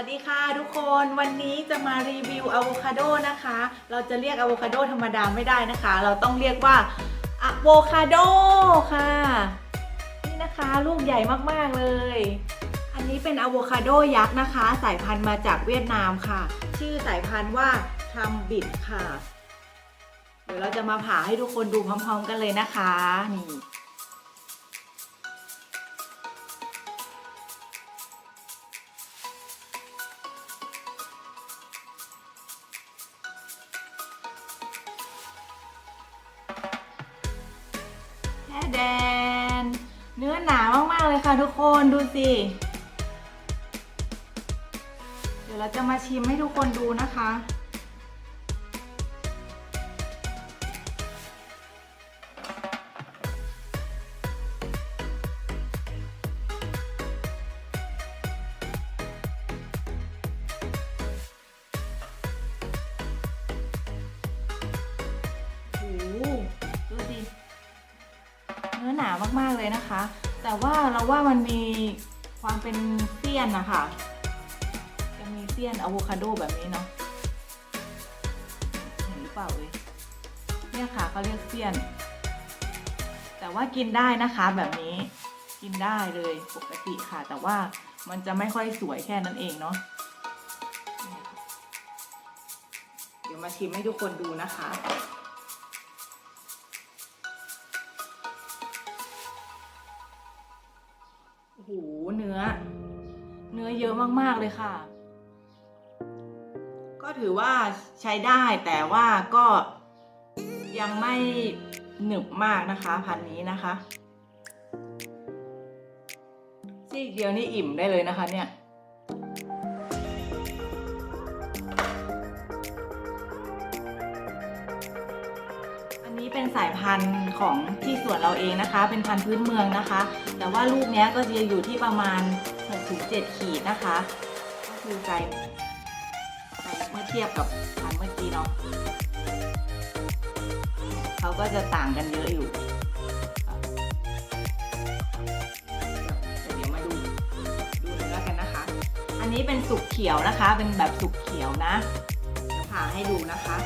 วัสดีค่ะทุกคนวันนี้จะมารีวิวอะโวคาโดนะคะ เราจะเรียกอะโวคาโดธรรมดาไม่ได้นะคะ เราต้องเรียกว่าอะโวคาโดค่ะ นี่นะคะลูกใหญ่มากๆเลย อันนี้เป็นอะโวคาโดยักษ์นะคะ สายพันธุ์มาจากเวียดนามค่ะ ชื่อสายพันธุ์ว่าทรัมบิดค่ะ เดี๋ยวเราจะมาผ่าให้ทุกคนดูพร้อม ๆ กันเลยนะคะนี่ แดน เนื้อหนามากๆเลยค่ะทุกคนดูสิ เดี๋ยวเราจะมาชิมให้ทุกคนดูนะคะ นื้อหนามากๆเลยนะคะ แต่ว่าเราว่ามันมีความเป็นเสี้ยนนะคะจะมีเสี้ยนอะโวคาโดแบบนี้เนาะเห็นหรือเปล่าเลยเนี่ยค่ะเขาเรียกเสี้ยน แต่ว่ากินได้นะคะแบบนี้กินได้เลยปกติค่ะ แต่ว่ามันจะไม่ค่อยสวยแค่นั้นเองเนาะเนี่ยค่ะเดี๋ยวมาชิมให้ทุกคนดูนะคะ มาก ๆ เลยค่ะ ก็ถือว่าใช้ได้แต่ว่าก็ยังไม่หนึบมากนะคะ พันนี้นะคะ ซีกเดียวนี่อิ่มได้เลยนะคะเนี่ย สายพันธุ์ของที่สวนเราเองนะคะ เป็นพันธุ์พื้นเมืองนะคะ แต่ว่าลูกเนี้ยก็จะอยู่ที่ประมาณ 6-7 ขีดนะคะ ก็คือไกลไกลเมื่อเทียบกับพันธุ์เมื่อกี้เนาะเขาก็จะต่างกันเยอะอยู่เดี๋ยวมาดูดูเนื้อกันนะคะ อันนี้เป็นสุกเขียวนะคะ เป็นแบบสุกเขียวนะเดี๋ยวผ่าให้ดูนะคะ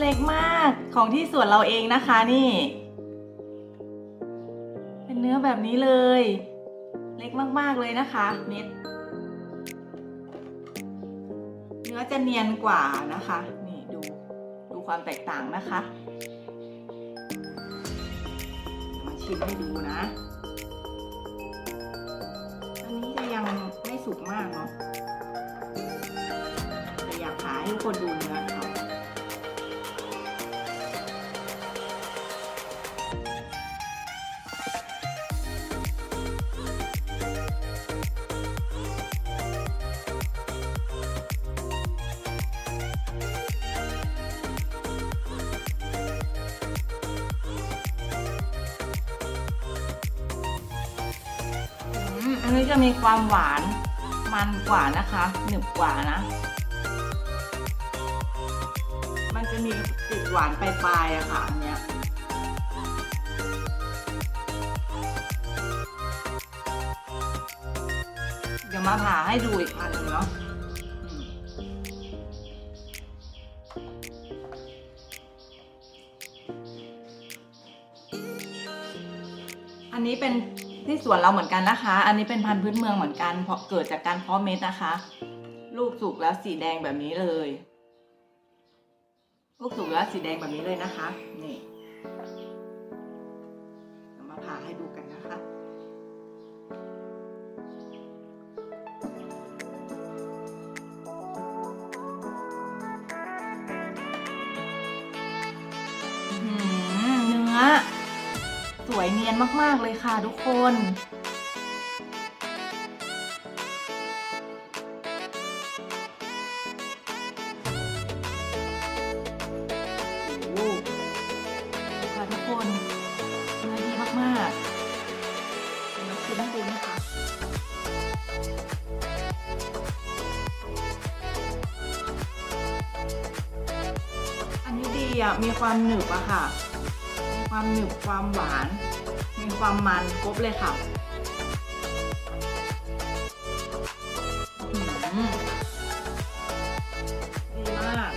เล็กมากของที่สวนเราเองนะคะนี่ เป็นเนื้อแบบนี้เลย เล็กมากๆเลยนะคะ เม็ด เนื้อจะเนียนกว่านะคะ นี่ดูดูความแตกต่างนะคะ มาชิมให้ดูนะ อันนี้จะยังไม่สุกมากเนาะแต่อยากหาให้ทุกคนดูเนื้อ นนี้จะมีความหวานมันกว่านะคะหนึบกว่านะ มันจะมีติดหวานปลายๆอะค่ะอันเนี้ยเดี๋ยวมาผ่าให้ดูอีกพันหนึงเนาะอันนี้เป็น ที่สวนเราเหมือนกันนะคะ อันนี้เป็นพันธุ์พื้นเมืองเหมือนกัน เพราะเกิดจากการเพาะเม็ดนะคะ ลูกสุกแล้วสีแดงแบบนี้เลย ลูกสุกแล้วสีแดงแบบนี้เลยนะคะ นี่มาผ่าให้ดูกันนะคะอื้อหือเนื้อ สวยเนียนมาก ๆ เลยค่ะทุกคนค่ะทุกคนดีมากๆขึ้อดูนะคะอันนี้ดีอะมีความหนึบอะค่ะ ความหนึบความหวาน มีความมันครบเลยค่ะดีมาก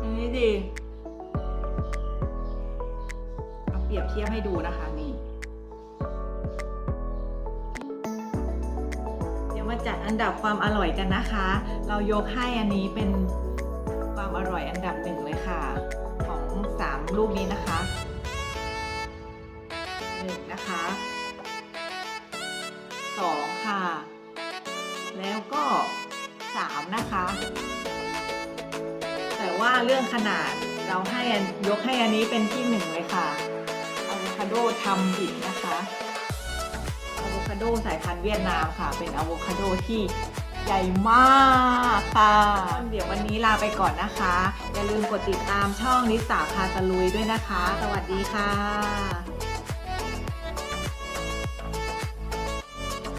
อันนี้ดี เปรียบเทียบให้ดูนะคะนี่เดี๋ยวมาจัดอันดับความอร่อยกันนะคะ เรายกให้อันนี้เป็นความอร่อยอันดับหนึ่งเลยค่ะ ของสามลูกนี้นะคะหนึ่งนะคะสองค่ะ แล้วก็สามนะคะ แต่ว่าเรื่องขนาดเราให้ยกให้อันนี้เป็นที่หนึ่งเลยค่ะ โวคาโดทำผิดนะคะอะโวคาโดสายพันธุ์เวียดนามค่ะ เป็นอะโวคาโดที่ใหญ่มากค่ะ เดี๋ยววันนี้ลาไปก่อนนะคะ อย่าลืมกดติดตามช่องนิสาพาตะลุยด้วยนะคะ สวัสดีค่ะ